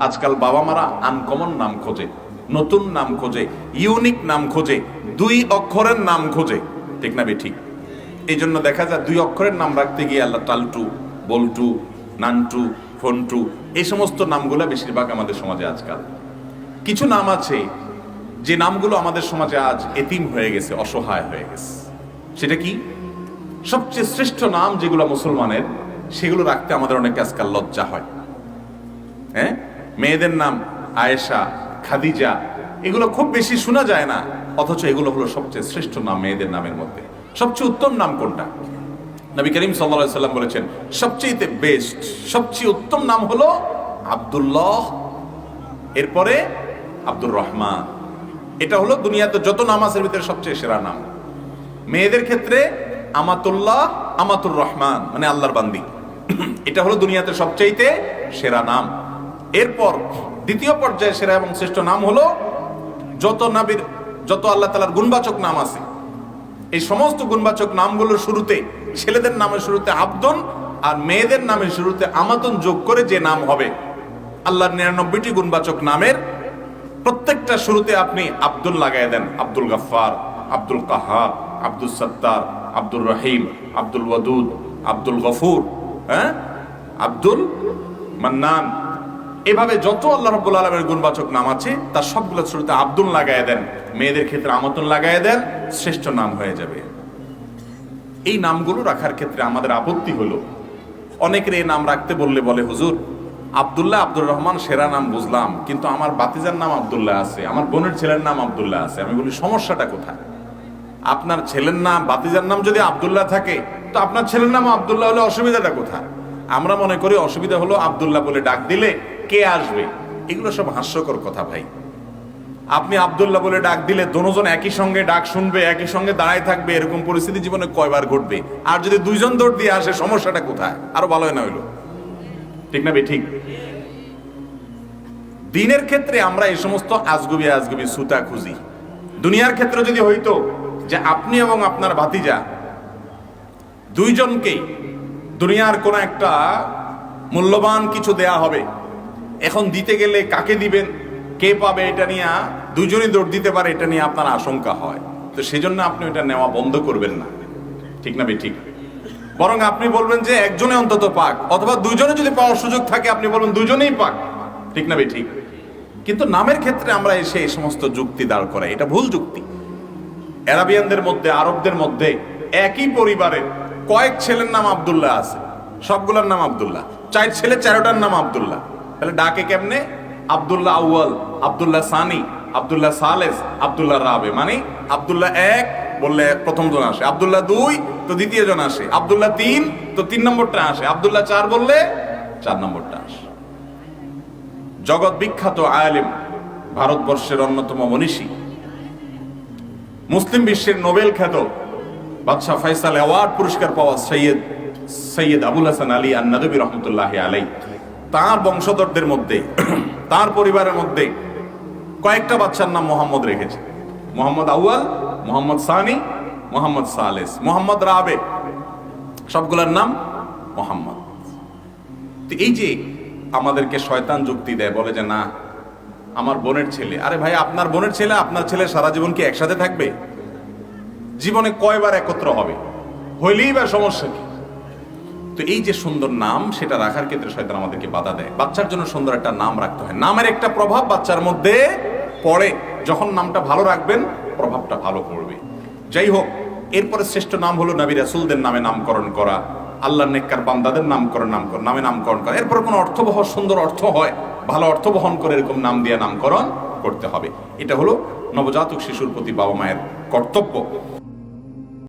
আজকাল বাবা মারা আনকমন নাম খোঁজে, নতুন নাম খোঁজে ইউনিক নাম খোঁজে, দুই অক্ষরের নাম খোঁজে। ঠিক না বে, ঠিক? এই জন্য দেখা যায় দুই অক্ষরের নাম রাখতে গিয়ে আল্লাহ টালটু বল্টু, নান্টু, ফন্টু, এই সমস্ত নামগুলো বেশিরভাগ আমাদের সমাজে আজকাল। কিছু নাম আছে, যে নামগুলো আমাদের সমাজে আজ এতিম হয়ে গেছে, অসহায় হয়ে গেছে। সেটা কি? সবচেয়ে শ্রেষ্ঠ নাম যেগুলো মুসলমানের, সেগুলো রাখতে আমাদের অনেক আজকাল লজ্জা হয়। হ্যাঁ? মেয়েদের নাম আয়েশা, খাদিজা। এগুলো খুব বেশি শোনা যায় না, অথচ এগুলো হলো সবচেয়ে শ্রেষ্ঠ নাম মেয়েদের নামের মধ্যে। সবচেয়ে উত্তম নাম কোনটা? নবী করিম সাল্লা সাল্লাম বলেছেন সবচেয়ে বেস্ট সবচেয়ে উত্তম নাম হলো আব্দুল্লাহ, এরপরে আব্দুর রহমান। এটা হলো দুনিয়াতে যত নাম আছে ভিতরে সবচেয়ে সেরা নাম। মেয়েদের ক্ষেত্রে আমাতুল্লাহ, আমাতুর রহমান মানে আল্লাহর বান্দি। এটা হলো দুনিয়াতে সবচাইতে সেরা নাম। এরপর দ্বিতীয় পর্যায়ে সেরা এবং শ্রেষ্ঠ নাম হলো যত নাবির, যত আল্লাহ তালার গুণবাচক নাম আছে, এই সমস্ত গুণবাচক নামগুলোর শুরুতে, ছেলেদের নামের শুরুতে আব্দুল আর মেয়েদের নামের শুরুতে আমাতন যোগ করে যে নাম হবে, আল্লাহর নিরানব্বইটি গুণবাচক নামের প্রত্যেকটা শুরুতে আপনি আব্দুল লাগাই দেন, আব্দুল গাফফার, আব্দুল কাহার আব্দুল সত্তার আব্দুল রহিম, আব্দুল ওয়াদুদ, আব্দুল গফুর হ্যাঁ? আব্দুল মান্নান এভাবে যত আল্লাহ রব্বুল আলমের গুণবাচক নাম আছে, তার সবগুলো শুরুতে আব্দুল লাগাই দেন। মেয়েদের ক্ষেত্রে আমতন লাগাই দেন, শ্রেষ্ঠ নাম হয়ে যাবে। এই নামগুলো রাখার ক্ষেত্রে আমাদের আপত্তি হলো। অনেকের এই নাম রাখতে বললে বলে, হুজুর, আবদুল্লাহ আব্দুর রহমান সেরা নাম বুঝলাম, কিন্তু আমার বাতিজার নাম আবদুল্লাহ আছে, আমার বোনের ছেলের নাম আবদুল্লাহ আছে। আমি বলি, সমস্যাটা কোথায়? আপনার ছেলের নাম, বাতিজার নাম যদি আবদুল্লাহ থাকে, তো আপনার ছেলের নাম আবদুল্লাহ হলে অসুবিধাটা কোথায়? আমরা মনে করি, অসুবিধা হলো আবদুল্লাহ বলে ডাক দিলে কে আসবে? এগুলো সব হাস্যকর কথা ভাই। আপনি আবদুল্লাহ বলে ডাক দিলে দোনোজন একই সঙ্গে ডাক শুনবে, একই সঙ্গে দাঁড়ায় থাকবে, এরকম পরিস্থিতি জীবনে কয়বার ঘটবে? আর যদি দুইজন দৌড় দিয়ে আসে, সমস্যাটা কোথায়? আরও ভালো না হইল? ঠিক না ঠিক। দিনের ক্ষেত্রে আমরা এই সমস্ত আজগুবি আজগুবি সুতা খুঁজি। দুনিয়ার ক্ষেত্রে যদি হইতো যে আপনি এবং আপনার ভাতিজা দুইজনকেই দুনিয়ার কোন একটা মূল্যবান কিছু দেয়া হবে এখন দিতে গেলে কাকে দিবেন? কে পাবে এটা নিয়ে? দুজনই দৌড় দিতে পারে, এটা নিয়ে আপনার আশঙ্কা হয়। তো সেজন্য আপনি এটা নেওয়া বন্ধ করবেন না। ঠিক না ঠিক। বরং আপনি বলবেন যে একজনে অন্তত পাক, অথবা দুজনে যদি পাওয়ার সুযোগ থাকে, আপনি বলবেন দুজনেই পাক। ঠিক না ঠিক। কিন্তু নামের ক্ষেত্রে আমরা এসে এই সমস্ত যুক্তি দাঁড় করাই। এটা ভুল যুক্তি। অ্যারাবিয়ানদের মধ্যে, আরবদের মধ্যে একই পরিবারের কয়েক ছেলের নাম আবদুল্লাহ আছে। সবগুলোর নাম আবদুল্লাহ। চার ছেলে, চারোটার নাম আব্দুল্লাহ। তাহলে ডাকে কেমনে? আব্দুল্লাহ আউয়াল, আব্দুল্লাহ সানি, আব্দুল্লাহ সালেস, আব্দুল্লাহ রাবে। মানে আব্দুল্লাহ এক বললে প্রথম জন আসে। আব্দুল্লাহ দুই, তো দ্বিতীয় জন আসে। আব্দুল্লাহ তিন, তো তিন নম্বরটা আসে। আব্দুল্লাহ চার বললে চার নম্বরটা আসে। জগৎ বিখ্যাত আয়ালিম ভারতবর্ষের অন্যতম মনীষী, মুসলিম বিশ্বের নোবেল খ্যাত বাদশাহ ফয়সাল অ্যাওয়ার্ড পুরস্কার পাওয়া সৈয়দ সৈয়দ আবুল হাসান আলী আন্নাদবী রহমতুল্লাহ আলাই তার বংশধরদের মধ্যে, তার পরিবারের মধ্যে কয়েকটা বাচ্চার নাম মোহাম্মদ রেখেছে। মোহাম্মদ আউয়াল, মোহাম্মদ সানি, মোহাম্মদ সালেস, মোহাম্মদ রাবে সবগুলোর নাম মোহাম্মদ। তো এই যে আমাদেরকে শয়তান যুক্তি দেয়, বলে যে না, আমার বোনের ছেলে, আরে ভাই, আপনার বোনের ছেলে, আপনার ছেলে সারা জীবন কি একসাথে থাকবে? জীবনে কয়বার একত্র হবে? হইলেই বা সমস্যা কি? তো এই যে সুন্দর নাম, সেটা রাখার ক্ষেত্রে শয়তান আমাদেরকে বাধা দেয়। বাচ্চার জন্য সুন্দর একটা নাম রাখতে হয়। নামের একটা প্রভাব বাচ্চার মধ্যে পড়ে। যখন নামটা ভালো রাখবেন, প্রভাবটা ভালো পড়বে। যাই হোক, এরপরে শ্রেষ্ঠ নাম হলো নবী রাসুলদের নামে নামকরণ করা। আল্লাহ নেককার বান্দাদের নামকরণ নামকরণ, নামে নামকরণ করা। এরপর কোনো অর্থবহ সুন্দর অর্থ হয়, ভালো অর্থ বহন করে এরকম নাম দিয়ে নামকরণ করতে হবে। এটা হলো নবজাতক শিশুর প্রতি বাবা মায়ের কর্তব্য।